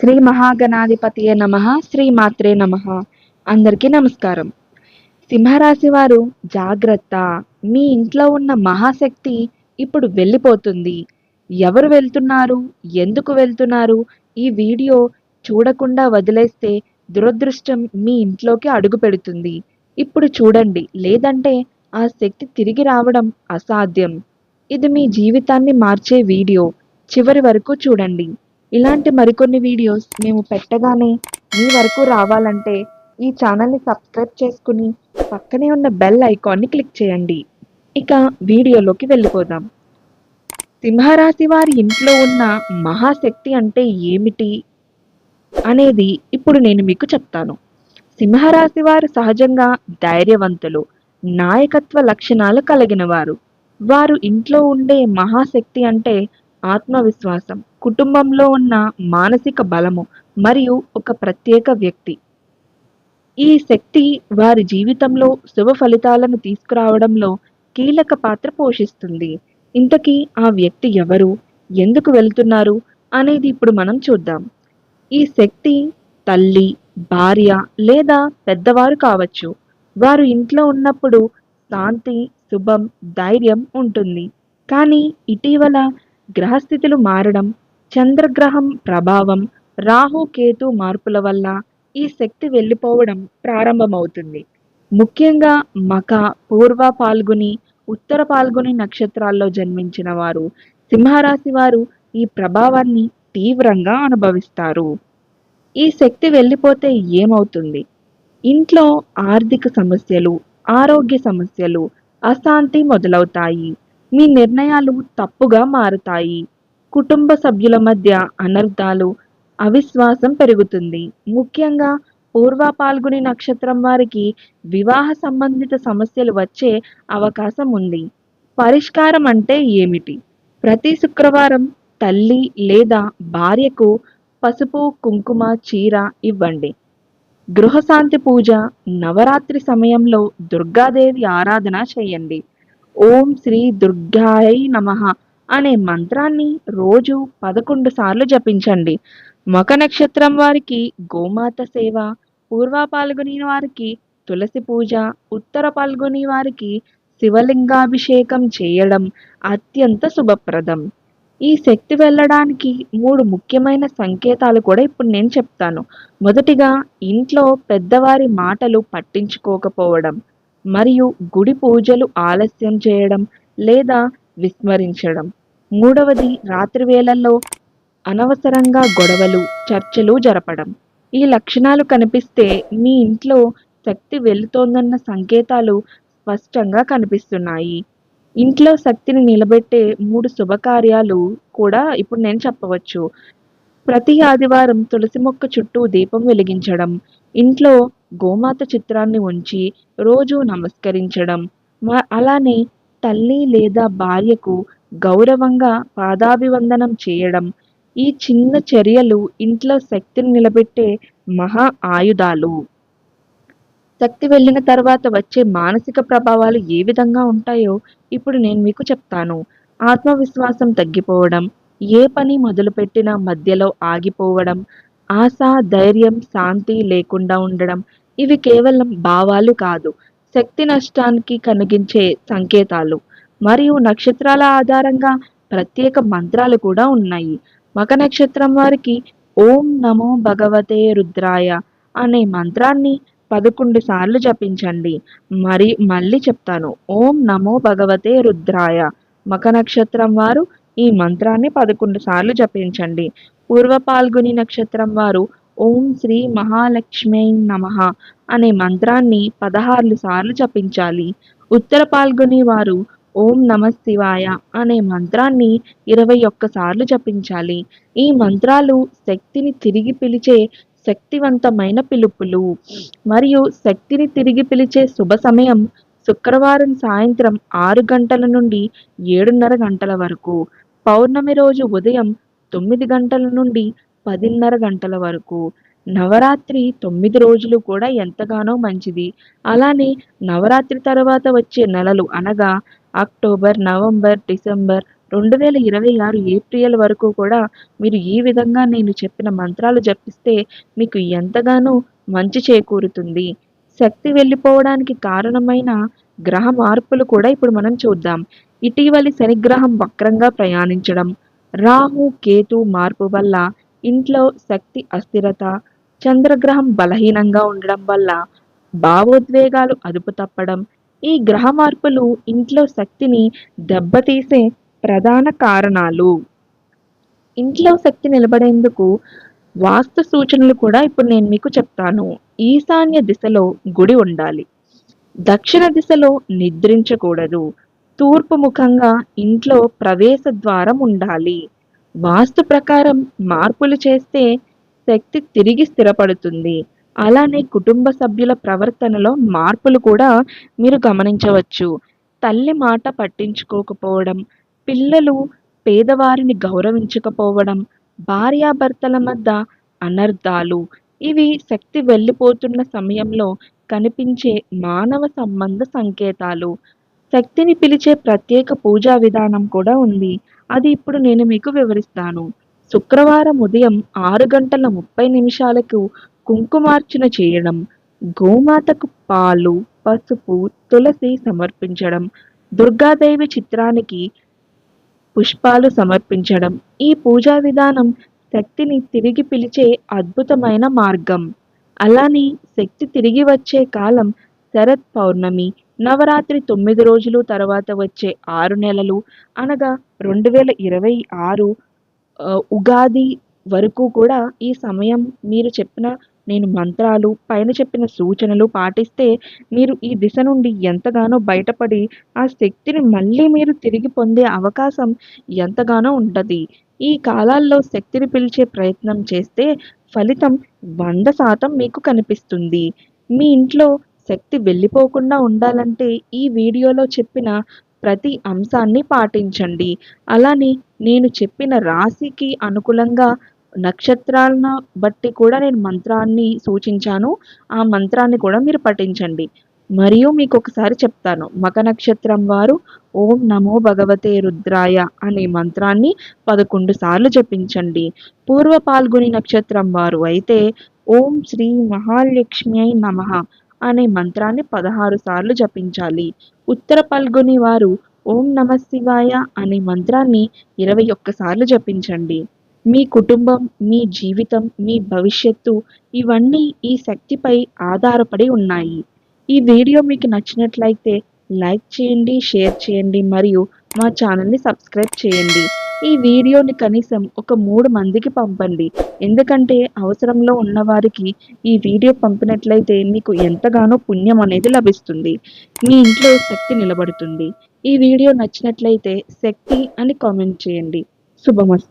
శ్రీ మహాగణాధిపతి నమ శ్రీ మాత్రే నమ. అందరికీ నమస్కారం. సింహరాశి వారు జాగ్రత్త. మీ ఇంట్లో ఉన్న మహాశక్తి ఇప్పుడు వెళ్ళిపోతుంది. ఎవరు వెళ్తున్నారు? ఎందుకు వెళ్తున్నారు? ఈ వీడియో చూడకుండా వదిలేస్తే దురదృష్టం మీ ఇంట్లోకి అడుగు పెడుతుంది. ఇప్పుడు చూడండి లేదంటే ఆ శక్తి తిరిగి రావడం అసాధ్యం. ఇది మీ జీవితాన్ని మార్చే వీడియో. చివరి వరకు చూడండి. ఇలాంటి మరికొన్ని వీడియోస్ మేము పెట్టగానే మీ వరకు రావాలంటే ఈ ఛానల్ని సబ్స్క్రైబ్ చేసుకుని పక్కనే ఉన్న బెల్ ఐకాన్ని క్లిక్ చేయండి. ఇక వీడియోలోకి వెళ్ళిపోదాం. సింహరాశి వారి ఇంట్లో ఉన్న మహాశక్తి అంటే ఏమిటి? అనేది ఇప్పుడు నేను మీకు చెప్తాను. సింహరాశి వారు సహజంగా ధైర్యవంతులు నాయకత్వ లక్షణాలు కలిగిన వారు. వారు ఇంట్లో ఉండే మహాశక్తి అంటే ఆత్మవిశ్వాసం కుటుంబంలో ఉన్న మానసిక బలము మరియు ఒక ప్రత్యేక వ్యక్తి. ఈ శక్తి వారి జీవితంలో శుభ ఫలితాలను తీసుకురావడంలో కీలక పాత్ర పోషిస్తుంది. ఇంతకీ ఆ వ్యక్తి ఎవరు? ఎందుకు వెళ్తున్నారు? అనేది ఇప్పుడు మనం చూద్దాం. ఈ శక్తి తల్లి భార్య లేదా పెద్దవారు కావచ్చు. వారు ఇంట్లో ఉన్నప్పుడు శాంతి శుభం ధైర్యం ఉంటుంది. కానీ ఇటీవల గ్రహస్థితులు మారడం చంద్రగ్రహం ప్రభావం రాహు కేతు మార్పుల వల్ల ఈ శక్తి వెళ్ళిపోవడం ప్రారంభమవుతుంది. ముఖ్యంగా మక పూర్వ పాల్గొని ఉత్తర పాల్గొని నక్షత్రాల్లో జన్మించిన వారు సింహరాశి వారు ఈ ప్రభావాన్ని తీవ్రంగా అనుభవిస్తారు. ఈ శక్తి వెళ్ళిపోతే ఏమవుతుంది? ఇంట్లో ఆర్థిక సమస్యలు ఆరోగ్య సమస్యలు అశాంతి మొదలవుతాయి. మీ నిర్ణయాలు తప్పుగా మారుతాయి. కుటుంబ సభ్యుల మధ్య అనర్థాలు అవిశ్వాసం పెరుగుతుంది. ముఖ్యంగా పూర్వ పాల్గొని నక్షత్రం వారికి వివాహ సంబంధిత సమస్యలు వచ్చే అవకాశం ఉంది. పరిష్కారం అంటే ఏమిటి? ప్రతి శుక్రవారం తల్లి లేదా భార్యకు పసుపు కుంకుమ చీర ఇవ్వండి. గృహశాంతి పూజ నవరాత్రి సమయంలో దుర్గాదేవి ఆరాధన చేయండి. ఓం శ్రీ దుర్గాయై నమః అనే మంత్రాన్ని రోజు పదకొండు సార్లు జపించండి. మక నక్షత్రం వారికి గోమాత సేవ పూర్వ పాల్గొని వారికి తులసి పూజ ఉత్తర పాల్గొని వారికి శివలింగాభిషేకం చేయడం అత్యంత శుభప్రదం. ఈ శక్తి వెళ్ళడానికి మూడు ముఖ్యమైన సంకేతాలు కూడా ఇప్పుడు నేను చెప్తాను. మొదటిగా ఇంట్లో పెద్దవారి మాటలు పట్టించుకోకపోవడం. మరియు గుడి పూజలు ఆలస్యం చేయడం లేదా విస్మరించడం. మూడవది రాత్రి వేళల్లో అనవసరంగా గొడవలు చర్చలు జరపడం. ఈ లక్షణాలు కనిపిస్తే మీ ఇంట్లో శక్తి వెళుతోందన్న సంకేతాలు స్పష్టంగా కనిపిస్తున్నాయి. ఇంట్లో శక్తిని నిలబెట్టే మూడు శుభకార్యాలు కూడా ఇప్పుడు నేను చెప్పవచ్చు. ప్రతి ఆదివారం తులసి మొక్క చుట్టూ దీపం వెలిగించడం ఇంట్లో గోమాత చిత్రాన్ని ఉంచి రోజు నమస్కరించడం. అలానే తల్లి లేదా భార్యకు గౌరవంగా పాదాభివందనం చేయడం. ఈ చిన్న చర్యలు ఇంట్లో శక్తిని నిలబెట్టే మహా ఆయుధాలు. శక్తి వెళ్ళిన తర్వాత వచ్చే మానసిక ప్రభావాలు ఏ విధంగా ఉంటాయో ఇప్పుడు నేను మీకు చెప్తాను. ఆత్మవిశ్వాసం తగ్గిపోవడం ఏ పని మొదలుపెట్టినా మధ్యలో ఆగిపోవడం ఆశ ధైర్యం శాంతి లేకుండా ఉండడం ఇవి కేవలం భావాలు కాదు శక్తి నష్టానికి కనిగించే సంకేతాలు. మరియు నక్షత్రాల ఆధారంగా ప్రత్యేక మంత్రాలు కూడా ఉన్నాయి. మక నక్షత్రం వారికి ఓం నమో భగవతే రుద్రాయ అనే మంత్రాన్ని పదకొండు సార్లు జపించండి. మరి మళ్ళీ చెప్తాను. ఓం నమో భగవతే రుద్రాయ మక నక్షత్రం వారు ఈ మంత్రాన్ని పదకొండు సార్లు జపించండి. పూర్వ పాల్గొని నక్షత్రం వారు ఓం శ్రీ మహాలక్ష్మీ నమః అనే మంత్రాన్ని పదహారు సార్లు జపించాలి. ఉత్తర పాల్గొని వారు ఓం నమ శివాయ అనే మంత్రాన్ని ఇరవై ఒక్కసార్లు జపించాలి. ఈ మంత్రాలు శక్తిని తిరిగి పిలిచే శక్తివంతమైన పిలుపులు. మరియు శక్తిని తిరిగి పిలిచే శుభ సమయం శుక్రవారం సాయంత్రం ఆరు గంటల నుండి ఏడున్నర గంటల వరకు. పౌర్ణమి రోజు ఉదయం తొమ్మిది గంటల నుండి పదిన్నర గంటల వరకు. నవరాత్రి తొమ్మిది రోజులు కూడా ఎంతగానో మంచిది. అలానే నవరాత్రి తర్వాత వచ్చే నెలలు అనగా అక్టోబర్ నవంబర్ డిసెంబర్ రెండు వేల ఇరవై ఆరు ఏప్రిల్ వరకు కూడా మీరు ఈ విధంగా నేను చెప్పిన మంత్రాలు జపిస్తే మీకు ఎంతగానో మంచి చేకూరుతుంది. శక్తి వెళ్ళిపోవడానికి కారణమైన గ్రహ మార్పులు కూడా ఇప్పుడు మనం చూద్దాం. ఇటీవలి శనిగ్రహం వక్రంగా ప్రయాణించడం. రాహు కేతు మార్పు వల్ల ఇంట్లో శక్తి అస్థిరత చంద్రగ్రహం బలహీనంగా ఉండడం వల్ల భావోద్వేగాలు అదుపు తప్పడం ఈ గ్రహ మార్పులు ఇంట్లో శక్తిని దెబ్బతీసే ప్రధాన కారణాలు. ఇంట్లో శక్తి నిలబడేందుకు వాస్తు సూచనలు కూడా ఇప్పుడు నేను మీకు చెప్తాను. ఈశాన్య దిశలో గుడి ఉండాలి. దక్షిణ దిశలో నిద్రించకూడదు. తూర్పు ముఖంగా ఇంట్లో ప్రవేశ ద్వారం ఉండాలి. వాస్తు ప్రకారం మార్పులు చేస్తే శక్తి తిరిగి స్థిరపడుతుంది. అలానే కుటుంబ సభ్యుల ప్రవర్తనలో మార్పులు కూడా మీరు గమనించవచ్చు. తల్లి మాట పట్టించుకోకపోవడం పిల్లలు పేదవారిని గౌరవించకపోవడం భార్యాభర్తల మధ్య అనర్థాలు ఇవి శక్తి వెళ్ళిపోతున్న సమయంలో కనిపించే మానవ సంబంధ సంకేతాలు. శక్తిని పిలిచే ప్రత్యేక పూజా విధానం కూడా ఉంది. అది ఇప్పుడు నేను మీకు వివరిస్తాను. శుక్రవారం ఉదయం ఆరు గంటల ముప్పై నిమిషాలకు కుంకుమార్చన చేయడం గోమాతకు పాలు పసుపు తులసి సమర్పించడం దుర్గాదేవి చిత్రానికి పుష్పాలు సమర్పించడం ఈ పూజా విధానం శక్తిని తిరిగి పిలిచే అద్భుతమైన మార్గం. అలానే శక్తి తిరిగి వచ్చే కాలం శరత్ పౌర్ణమి నవరాత్రి తొమ్మిది రోజులు తర్వాత వచ్చే ఆరు నెలలు అనగా రెండు వేల ఇరవై ఆరు ఉగాది వరకు కూడా ఈ సమయం మీరు చెప్పిన నేను మంత్రాలు పైన చెప్పిన సూచనలు పాటిస్తే మీరు ఈ దిశ నుండి ఎంతగానో బయటపడి ఆ శక్తిని మళ్ళీ మీరు తిరిగి పొందే అవకాశం ఎంతగానో ఉంటుంది. ఈ కాలాల్లో శక్తిని పిలిచే ప్రయత్నం చేస్తే ఫలితం వంద శాతం మీకు కనిపిస్తుంది. మీ ఇంట్లో శక్తి వెళ్ళిపోకుండా ఉండాలంటే ఈ వీడియోలో చెప్పిన ప్రతి అంశాన్ని పాటించండి. అలానే నేను చెప్పిన రాశికి అనుకూలంగా నక్షత్రాలను బట్టి కూడా నేను మంత్రాన్ని సూచించాను. ఆ మంత్రాన్ని కూడా మీరు పఠించండి. మరియు మీకు ఒకసారి చెప్తాను. మక నక్షత్రం వారు ఓం నమో భగవతే రుద్రాయ అనే మంత్రాన్ని పదకొండు సార్లు జపించండి. పూర్వ పాల్గొని నక్షత్రం వారు అయితే ఓం శ్రీ మహాలక్ష్మి నమః అనే మంత్రాన్ని పదహారు సార్లు జపించాలి. ఉత్తర పల్గొని వారు ఓం నమ శివాయ అనే మంత్రాన్ని ఇరవై ఒక్కసార్లు జపించండి. మీ కుటుంబం మీ జీవితం మీ భవిష్యత్తు ఇవన్నీ ఈ శక్తిపై ఆధారపడి ఉన్నాయి. ఈ వీడియో మీకు నచ్చినట్లయితే లైక్ చేయండి షేర్ చేయండి మరియు మా ఛానల్ని సబ్స్క్రైబ్ చేయండి. ఈ వీడియోని కనీసం ఒక మూడు మందికి పంపండి. ఎందుకంటే అవసరంలో ఉన్నవారికి ఈ వీడియో పంపినట్లయితే మీకు ఎంతగానో పుణ్యం అనేది లభిస్తుంది. మీ ఇంట్లో శక్తి నిలబడుతుంది. ఈ వీడియో నచ్చినట్లయితే శక్తి అని కామెంట్ చేయండి. శుభమస్తు.